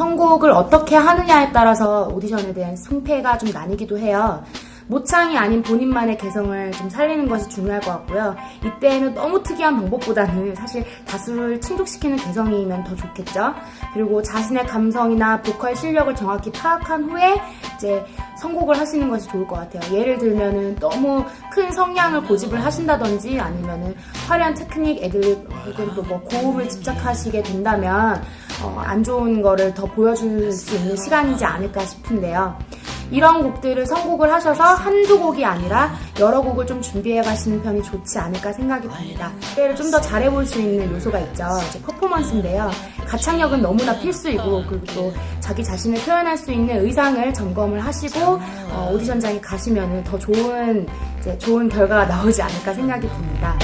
선곡을 어떻게 하느냐에 따라서 오디션에 대한 승패가 좀 나뉘기도 해요. 모창이 아닌 본인만의 개성을 좀 살리는 것이 중요할 것 같고요. 이때는 너무 특이한 방법보다는 사실 다수를 충족시키는 개성이면 더 좋겠죠. 그리고 자신의 감성이나 보컬 실력을 정확히 파악한 후에 이제 선곡을 하시는 것이 좋을 것 같아요. 예를 들면은 너무 큰 성량을 고집을 하신다든지 아니면은 화려한 테크닉, 애들립 혹은 또 뭐 고음을 집착하시게 된다면 어, 안 좋은 거를 더 보여줄 수 있는 시간이지 않을까 싶은데요. 이런 곡들을 선곡을 하셔서 한두 곡이 아니라 여러 곡을 좀 준비해 가시는 편이 좋지 않을까 생각이 듭니다. 그때를 좀 더 잘해볼 수 있는 요소가 있죠. 이제 퍼포먼스인데요. 가창력은 너무나 필수이고 그리고 또 자기 자신을 표현할 수 있는 의상을 점검을 하시고 어, 오디션장에 가시면 더 좋은 좋은 결과가 나오지 않을까 생각이 듭니다.